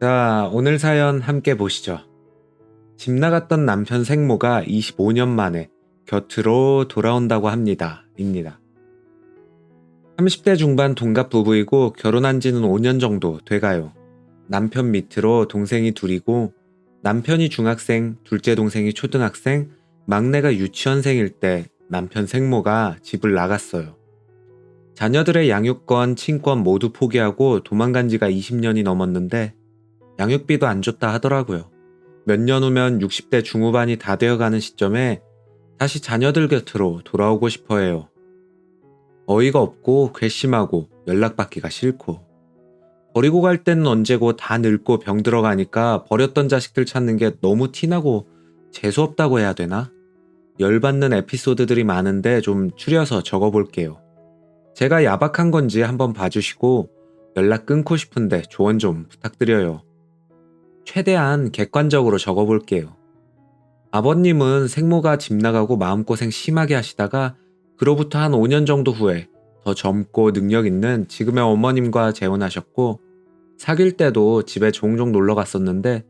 자, 오늘 사연 함께 보시죠. 집 나갔던 남편 생모가 25년 만에 곁으로 돌아온다고 합니다. 입니다. 30대 중반 동갑 부부이고 결혼한 지는 5년 정도 돼가요. 남편 밑으로 동생이 둘이고 남편이 중학생, 둘째 동생이 초등학생, 막내가 유치원생일 때 남편 생모가 집을 나갔어요. 자녀들의 양육권, 친권 모두 포기하고 도망간 지가 20년이 넘었는데 양육비도 안 줬다 하더라고요. 몇 년 후면 60대 중후반이 다 되어가는 시점에 다시 자녀들 곁으로 돌아오고 싶어 해요. 어이가 없고 괘씸하고 연락받기가 싫고 버리고 갈 때는 언제고 다 늙고 병 들어가니까 버렸던 자식들 찾는 게 너무 티나고 재수없다고 해야 되나? 열받는 에피소드들이 많은데 좀 추려서 적어볼게요. 제가 야박한 건지 한번 봐주시고 연락 끊고 싶은데 조언 좀 부탁드려요. 최대한 객관적으로 적어볼게요. 아버님은 생모가 집 나가고 마음고생 심하게 하시다가 그로부터 한 5년 정도 후에 더 젊고 능력 있는 지금의 어머님과 재혼하셨고 사귈 때도 집에 종종 놀러 갔었는데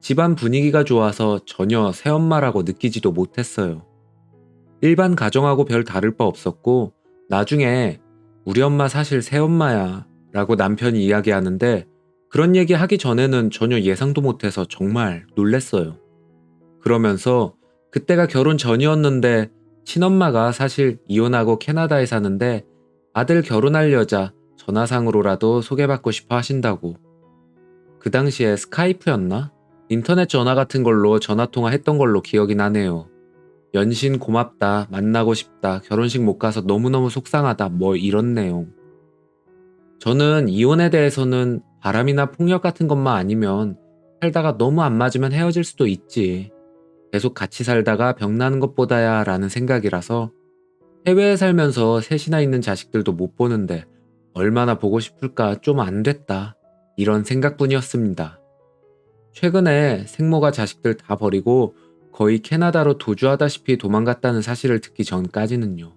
집안 분위기가 좋아서 전혀 새엄마라고 느끼지도 못했어요. 일반 가정하고 별 다를 바 없었고 나중에 우리 엄마 사실 새엄마야 라고 남편이 이야기하는데 그런 얘기 하기 전에는 전혀 예상도 못해서 정말 놀랬어요. 그러면서 그때가 결혼 전이었는데 친엄마가 사실 이혼하고 캐나다에 사는데 아들 결혼할 여자 전화상으로라도 소개받고 싶어 하신다고. 그 당시에 스카이프였나? 인터넷 전화 같은 걸로 전화통화 했던 걸로 기억이 나네요. 연신 고맙다, 만나고 싶다, 결혼식 못 가서 너무너무 속상하다, 뭐 이런 내용. 저는 이혼에 대해서는 바람이나 폭력 같은 것만 아니면 살다가 너무 안 맞으면 헤어질 수도 있지. 계속 같이 살다가 병 나는 것보다야 라는 생각이라서 해외에 살면서 셋이나 있는 자식들도 못 보는데 얼마나 보고 싶을까 좀 안 됐다. 이런 생각뿐이었습니다. 최근에 생모가 자식들 다 버리고 거의 캐나다로 도주하다시피 도망갔다는 사실을 듣기 전까지는요.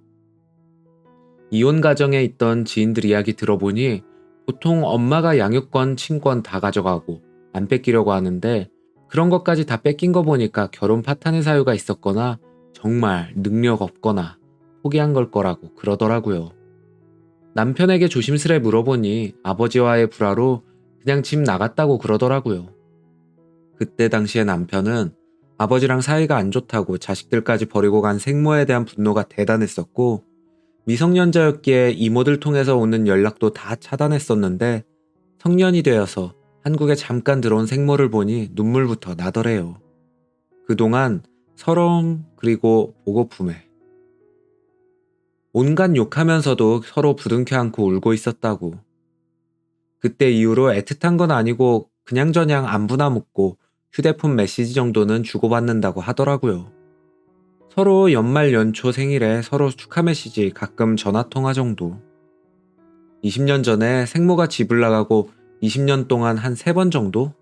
이혼 가정에 있던 지인들 이야기 들어보니 보통 엄마가 양육권, 친권 다 가져가고 안 뺏기려고 하는데 그런 것까지 다 뺏긴 거 보니까 결혼 파탄의 사유가 있었거나 정말 능력 없거나 포기한 걸 거라고 그러더라고요. 남편에게 조심스레 물어보니 아버지와의 불화로 그냥 집 나갔다고 그러더라고요. 그때 당시에 남편은 아버지랑 사이가 안 좋다고 자식들까지 버리고 간 생모에 대한 분노가 대단했었고 미성년자였기에 이모들 통해서 오는 연락도 다 차단했었는데 성년이 되어서 한국에 잠깐 들어온 생모를 보니 눈물부터 나더래요. 그동안 서러움 그리고 보고품에 온갖 욕하면서도 서로 부둥켜 안고 울고 있었다고. 그때 이후로 애틋한 건 아니고 그냥저냥 안부나 묻고 휴대폰 메시지 정도는 주고받는다고 하더라고요. 서로 연말 연초 생일에 서로 축하 메시지 가끔 전화 통화 정도. 20년 전에 생모가 집을 나가고 20년 동안 한세번 정도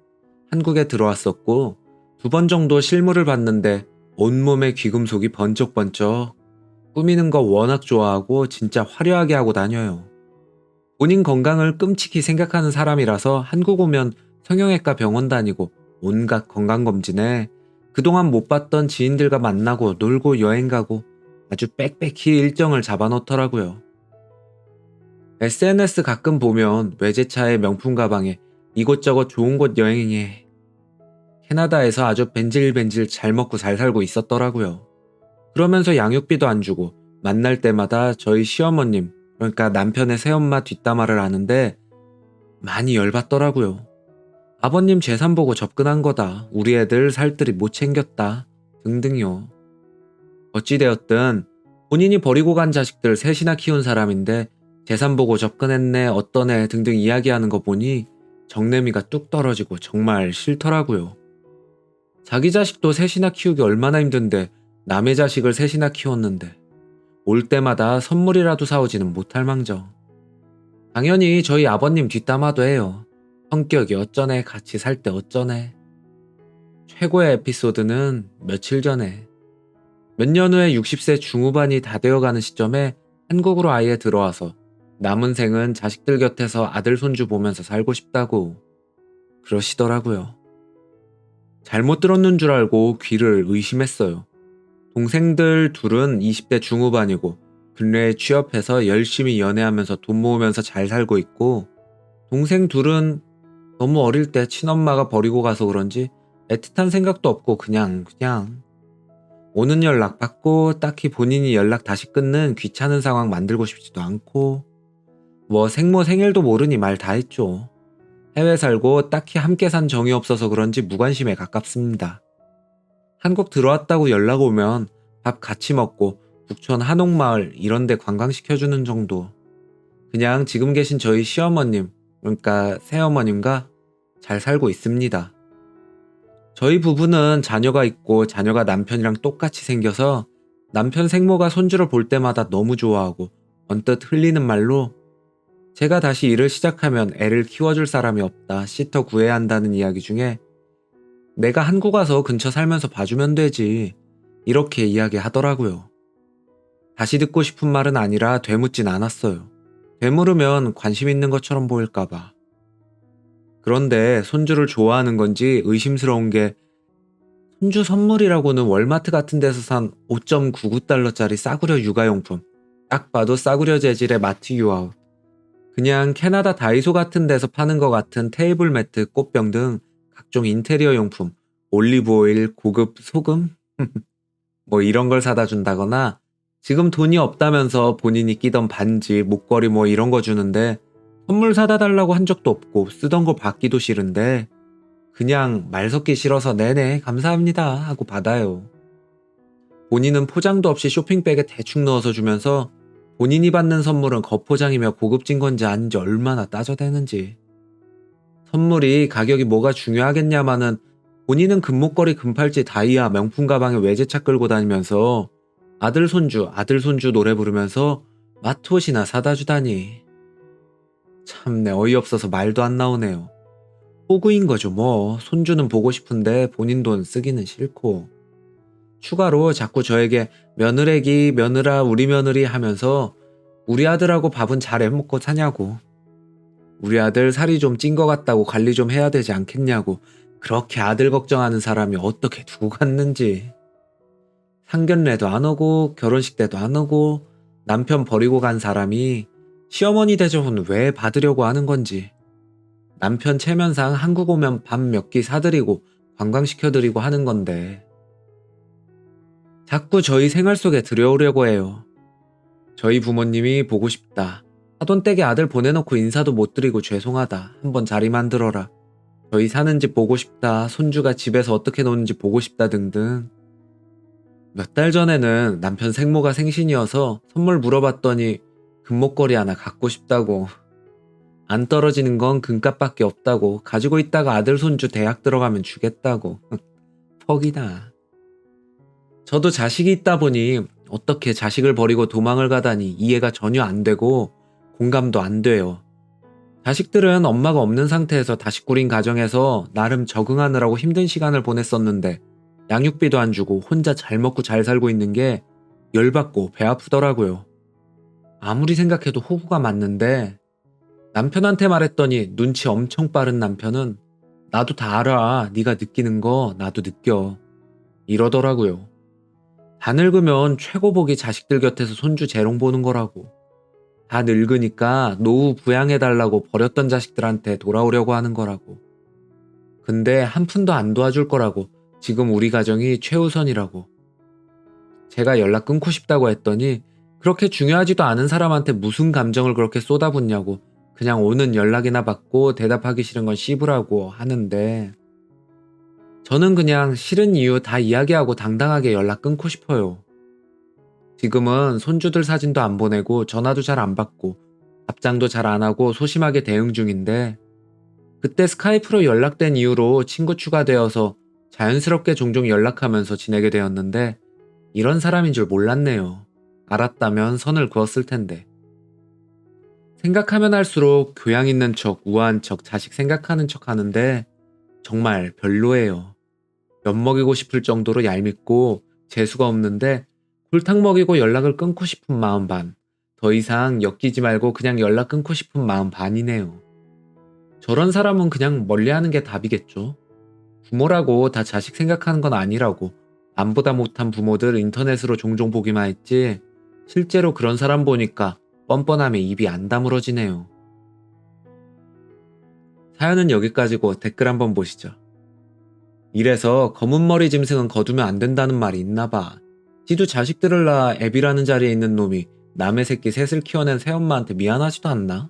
한국에 들어왔었고 두 번 정도 실물을 봤는데 온몸에 귀금속이 번쩍번쩍 꾸미는 거 워낙 좋아하고 진짜 화려하게 하고 다녀요. 본인 건강을 끔찍히 생각하는 사람이라서 한국 오면 성형외과 병원 다니고 온갖 건강검진에 그동안 못 봤던 지인들과 만나고 놀고 여행 가고 아주 빽빽히 일정을 잡아놓더라고요. SNS 가끔 보면 외제차의 명품 가방에 이곳저곳 좋은 곳 여행해. 캐나다에서 아주 벤질벤질 잘 먹고 잘 살고 있었더라고요. 그러면서 양육비도 안 주고 만날 때마다 저희 시어머님, 그러니까 남편의 새엄마 뒷담화를 하는데 많이 열받더라고요. 아버님 재산 보고 접근한 거다. 우리 애들 살뜰히 못 챙겼다. 등등요. 어찌되었든 본인이 버리고 간 자식들 셋이나 키운 사람인데 재산 보고 접근했네, 어떤 애 등등 이야기하는 거 보니 정내미가 뚝 떨어지고 정말 싫더라고요. 자기 자식도 셋이나 키우기 얼마나 힘든데 남의 자식을 셋이나 키웠는데 올 때마다 선물이라도 사오지는 못할 망정. 당연히 저희 아버님 뒷담화도 해요. 성격이 어쩌네, 같이 살 때 어쩌네. 최고의 에피소드는 며칠 전에 몇 년 후에 60세 중후반이 다 되어가는 시점에 한국으로 아예 들어와서 남은 생은 자식들 곁에서 아들 손주 보면서 살고 싶다고. 그러시더라고요. 잘못 들었는 줄 알고 귀를 의심했어요. 동생들 둘은 20대 중후반이고 근래에 취업해서 열심히 연애하면서 돈 모으면서 잘 살고 있고 동생 둘은 너무 어릴 때 친엄마가 버리고 가서 그런지 애틋한 생각도 없고 그냥 그냥 오는 연락 받고 딱히 본인이 연락 다시 끊는 귀찮은 상황 만들고 싶지도 않고 뭐 생모 생일도 모르니 말 다 했죠. 해외 살고 딱히 함께 산 정이 없어서 그런지 무관심에 가깝습니다. 한국 들어왔다고 연락 오면 밥 같이 먹고 북촌 한옥마을 이런 데 관광시켜주는 정도. 그냥 지금 계신 저희 시어머님, 그러니까 새어머님과 잘 살고 있습니다. 저희 부부는 자녀가 있고 자녀가 남편이랑 똑같이 생겨서 남편 생모가 손주를 볼 때마다 너무 좋아하고 언뜻 흘리는 말로 제가 다시 일을 시작하면 애를 키워줄 사람이 없다, 시터 구해야 한다는 이야기 중에 내가 한국 와서 근처 살면서 봐주면 되지. 이렇게 이야기하더라고요. 다시 듣고 싶은 말은 아니라 되묻진 않았어요. 되물으면 관심 있는 것처럼 보일까봐. 그런데 손주를 좋아하는 건지 의심스러운 게 손주 선물이라고는 월마트 같은 데서 산 5.99달러짜리 싸구려 육아용품. 딱 봐도 싸구려 재질의 마트 유아웃. 그냥 캐나다 다이소 같은 데서 파는 것 같은 테이블 매트, 꽃병 등 각종 인테리어 용품, 올리브 오일, 고급 소금? 뭐 이런 걸 사다 준다거나 지금 돈이 없다면서 본인이 끼던 반지, 목걸이 뭐 이런 거 주는데 선물 사다 달라고 한 적도 없고 쓰던 거 받기도 싫은데 그냥 말 섞기 싫어서 네네 감사합니다 하고 받아요. 본인은 포장도 없이 쇼핑백에 대충 넣어서 주면서 본인이 받는 선물은 겉포장이며 고급진 건지 아닌지 얼마나 따져대는지. 선물이 가격이 뭐가 중요하겠냐마는 본인은 금목걸이, 금팔찌, 다이아, 명품 가방에 외제차 끌고 다니면서 아들 손주, 아들 손주 노래 부르면서 옷이나 사다 주다니. 참내 어이없어서 말도 안 나오네요. 호구인 거죠 뭐. 손주는 보고 싶은데 본인 돈 쓰기는 싫고. 추가로 자꾸 저에게 며느래기, 며느라, 우리 며느리 하면서 우리 아들하고 밥은 잘 해먹고 사냐고. 우리 아들 살이 좀 찐 것 같다고 관리 좀 해야 되지 않겠냐고. 그렇게 아들 걱정하는 사람이 어떻게 두고 갔는지. 상견례도 안 오고 결혼식 때도 안 오고 남편 버리고 간 사람이 시어머니 대접은 왜 받으려고 하는 건지. 남편 체면상 한국 오면 밥 몇 끼 사드리고 관광시켜드리고 하는 건데. 자꾸 저희 생활 속에 들여오려고 해요. 저희 부모님이 보고 싶다. 사돈댁에 아들 보내놓고 인사도 못 드리고 죄송하다. 한번 자리 만들어라. 저희 사는 집 보고 싶다. 손주가 집에서 어떻게 노는지 보고 싶다 등등. 몇 달 전에는 남편 생모가 생신이어서 선물 물어봤더니 금목걸이 하나 갖고 싶다고. 안 떨어지는 건 금값밖에 없다고. 가지고 있다가 아들 손주 대학 들어가면 주겠다고. 퍽이다. 저도 자식이 있다 보니 어떻게 자식을 버리고 도망을 가다니 이해가 전혀 안 되고 공감도 안 돼요. 자식들은 엄마가 없는 상태에서 다시 꾸린 가정에서 나름 적응하느라고 힘든 시간을 보냈었는데 양육비도 안 주고 혼자 잘 먹고 잘 살고 있는 게 열받고 배 아프더라고요. 아무리 생각해도 호구가 맞는데 남편한테 말했더니 눈치 엄청 빠른 남편은 나도 다 알아. 네가 느끼는 거 나도 느껴. 이러더라고요. 다 늙으면 최고복이 자식들 곁에서 손주 재롱 보는 거라고. 다 늙으니까 노후 부양해달라고 버렸던 자식들한테 돌아오려고 하는 거라고. 근데 한 푼도 안 도와줄 거라고. 지금 우리 가정이 최우선이라고. 제가 연락 끊고 싶다고 했더니 그렇게 중요하지도 않은 사람한테 무슨 감정을 그렇게 쏟아붓냐고. 그냥 오는 연락이나 받고 대답하기 싫은 건 씹으라고 하는데 저는 그냥 싫은 이유 다 이야기하고 당당하게 연락 끊고 싶어요. 지금은 손주들 사진도 안 보내고 전화도 잘 안 받고 답장도 잘 안 하고 소심하게 대응 중인데 그때 스카이프로 연락된 이후로 친구 추가되어서 자연스럽게 종종 연락하면서 지내게 되었는데 이런 사람인 줄 몰랐네요. 알았다면 선을 그었을 텐데. 생각하면 할수록 교양 있는 척, 우아한 척, 자식 생각하는 척 하는데 정말 별로예요. 엿 먹이고 싶을 정도로 얄밉고 재수가 없는데 굴탕 먹이고 연락을 끊고 싶은 마음 반. 더 이상 엮이지 말고 그냥 연락 끊고 싶은 마음 반이네요. 저런 사람은 그냥 멀리 하는 게 답이겠죠. 부모라고 다 자식 생각하는 건 아니라고 남보다 못한 부모들 인터넷으로 종종 보기만 했지 실제로 그런 사람 보니까 뻔뻔함에 입이 안 다물어지네요. 사연은 여기까지고 댓글 한번 보시죠. 이래서 검은 머리 짐승은 거두면 안 된다는 말이 있나 봐. 지도 자식들을 낳아 애비라는 자리에 있는 놈이 남의 새끼 셋을 키워낸 새엄마한테 미안하지도 않나?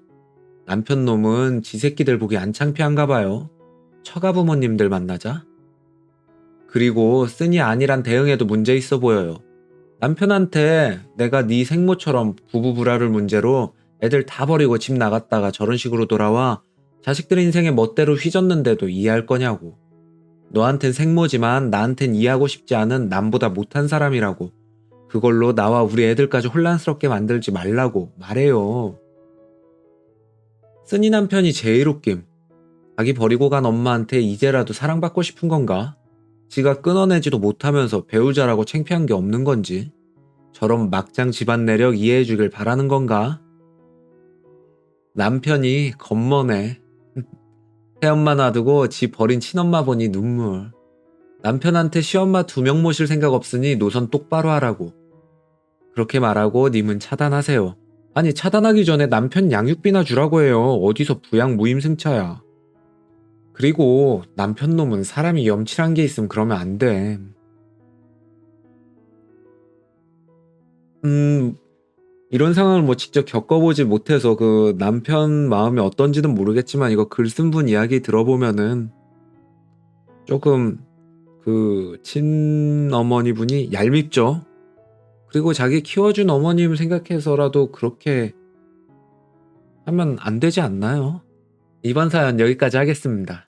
남편 놈은 지 새끼들 보기 안 창피한가 봐요. 처가 부모님들 만나자. 그리고 쓴이 아니란 대응에도 문제 있어 보여요. 남편한테 내가 네 생모처럼 부부 불화를 문제로 애들 다 버리고 집 나갔다가 저런 식으로 돌아와 자식들 인생에 멋대로 휘졌는데도 이해할 거냐고. 너한텐 생모지만 나한텐 이해하고 싶지 않은 남보다 못한 사람이라고. 그걸로 나와 우리 애들까지 혼란스럽게 만들지 말라고 말해요. 쓴이 남편이 제일 웃김. 자기 버리고 간 엄마한테 이제라도 사랑받고 싶은 건가? 지가 끊어내지도 못하면서 배우자라고 창피한 게 없는 건지? 저런 막장 집안 내력 이해해주길 바라는 건가? 남편이 겉머네. 새엄마 놔두고 지 버린 친엄마 보니 눈물. 남편한테 시엄마 두 명 모실 생각 없으니 노선 똑바로 하라고. 그렇게 말하고 님은 차단하세요. 아니 차단하기 전에 남편 양육비나 주라고 해요. 어디서 부양 무임승차야. 그리고 남편 놈은 사람이 염칠한 게 있으면 그러면 안 돼. 음, 이런 상황을 뭐 직접 겪어보지 못해서 그 남편 마음이 어떤지는 모르겠지만 이거 글 쓴 분 이야기 들어보면은 조금 그 친어머니 분이 얄밉죠. 그리고 자기 키워준 어머님 생각해서라도 그렇게 하면 안 되지 않나요? 이번 사연 여기까지 하겠습니다.